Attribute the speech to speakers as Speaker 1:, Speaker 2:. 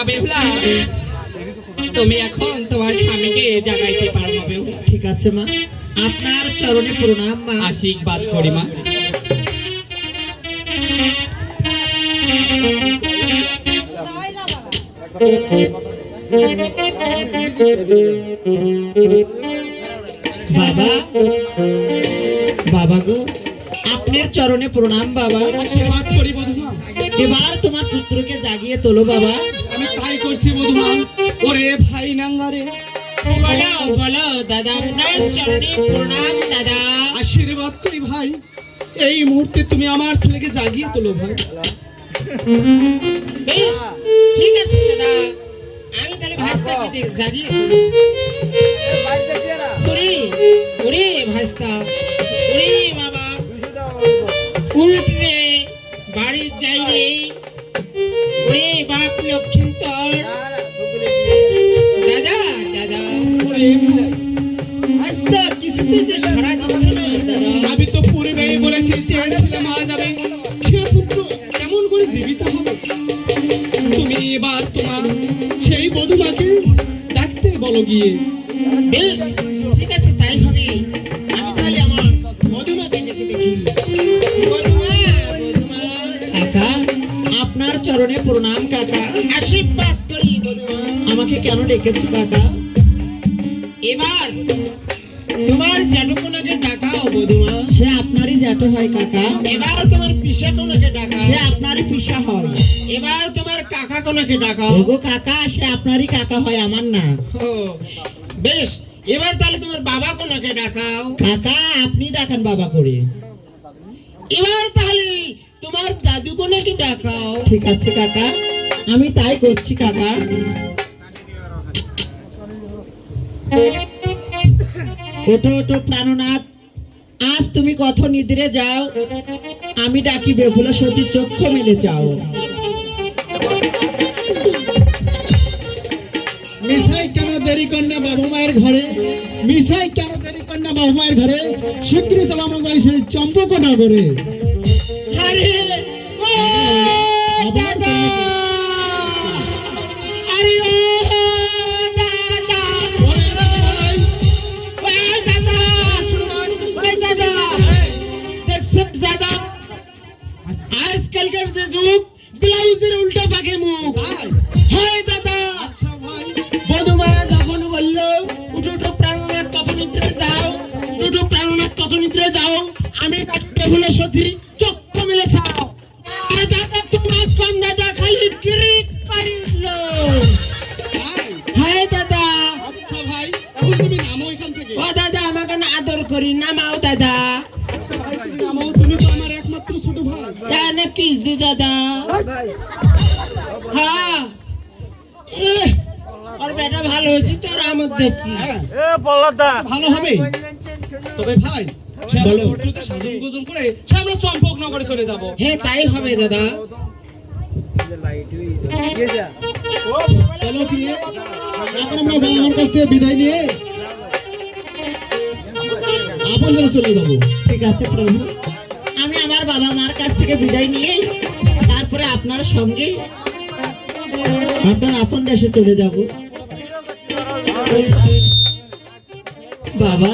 Speaker 1: মা বেহুলা তুমি এখন তোমার স্বামীকে জাগাইতে পারো মা বেহুলা
Speaker 2: ঠিক আছে মা। আপনার চরণে প্রণাম মা।
Speaker 1: আশীর্বাদ করি মা।
Speaker 2: বাবা বাবা গো আপনার চরণে প্রণাম বাবা।
Speaker 3: আশীর্বাদ করি বধুমা
Speaker 2: এবার তোমার পুত্রকে জাগিয়ে তোলো বাবা।
Speaker 3: আমি তাই করছি বধুমা। ওরে ভাই নাঙ্গারে।
Speaker 2: বলো বলো দাদা আপনার চরণে প্রণাম দাদা।
Speaker 3: আশীর্বাদ করি ভাই। এই মুহূর্তে তুমি আমার ছেলেকে জাগিয়ে তোলো ভাই।
Speaker 2: বেশ ঠিক আছে দাদা। আমি তাহলে ভাস্তাকে জাগিয়ে ওরে ওরে ভাস্তা ওরে বাবা। যাই রে ওরে বাপ লক্ষ্মীন্তর দাদা দাদা
Speaker 3: ওরে
Speaker 2: কিছুতে যে সারা দিচ্ছে না দাদা
Speaker 3: আমি তো পূর্বেই বলেছি যে ছেলে মারা যাবে সে পুত্র কেমন করে জীবিত হবে তুমি এবার তোমার সেই বধুমাকে ডাকতে বলো গিয়ে
Speaker 2: বেশ ঠিক আছে তাই প্রণাম কাকা। আশীর্বাদ করি আমাকে কেন ডেকেছো কাকা? এবার তোমার জ্যাঠুকোনাকে ডাকাও মধুমা সে আপনারই জ্যাঠু হয় কাকা। এবার তোমার পিসা কোনাকে ডাকাও। সে আপনারই পিসা হয়। এবার তোমার কাকা কোনাকে ডাকাও। ওগো কাকা সে আপনারই কাকা হয় আমার না। ও বেশ। এবার তাহলে তোমার বাবা কোনাকে ডাকাও। কাকা আপনি ডাকান বাবা করে। এবার তাহলে তোমার দাদু কোনাকে ডাকাও? ঠিক আছে কাকা। আমি তাই করছি কাকা। ওঠো ওঠো প্রাণনাথ। আজ তুমি কত নিদ্রে যাও। আমি ডাকি বেফুলা সতী চক্ষু মেলে যাও
Speaker 3: মিসাই কেন দেরি না বাবা মায়ের ঘরে? মিসাই কেন দেরি না বাবা মায়ের ঘরে? শীঘ্রই চলো আমরা যাই সেই চম্পক নগরে
Speaker 2: দেখছেন দাদা। আজকালকার যে যুগ ব্লাউজের উল্টা পাকে মুখ। হয় দাদা। বধুমা যখন বলল উঠো প্রাণনাথ কত নিদ্রে যাও? উঠো প্রাণনাথ কত নিদ্রে যাও? আমি কাটতে ভুলে সতী চক্ষু মেলে আর দাদা তোমার কম দাদা খালি কিরিক করে উঠল হায় দাদা।
Speaker 3: আচ্ছা ভাই, তুমি নামো এখান থেকে।
Speaker 2: ও দাদা আমাকে না আদর করি নামাও দাদা। কিস দি দাদা। হ্যাঁ। ওর বেটা ভালো হয়েছে তোর আমদ দিচ্ছি।
Speaker 3: হ্যাঁ, ভালো হবে? তবে ভাই সে
Speaker 2: বলো।
Speaker 3: সাধন গোজন করে সে আমরা চম্পক নগরে চলে যাব।
Speaker 2: হ্যাঁ তাই হবে দাদা।
Speaker 3: চলো বিয়ে এখন আমরা আমার কাছ থেকে বিদায় নিয়ে আপন জনে চলে যাব
Speaker 2: ঠিক আছে প্রভু। আমার বাবা মার কাছ থেকে বিদায় নিয়ে তারপরে আপনার সঙ্গে আপনার আপন দেশে চলে যাব। বাবা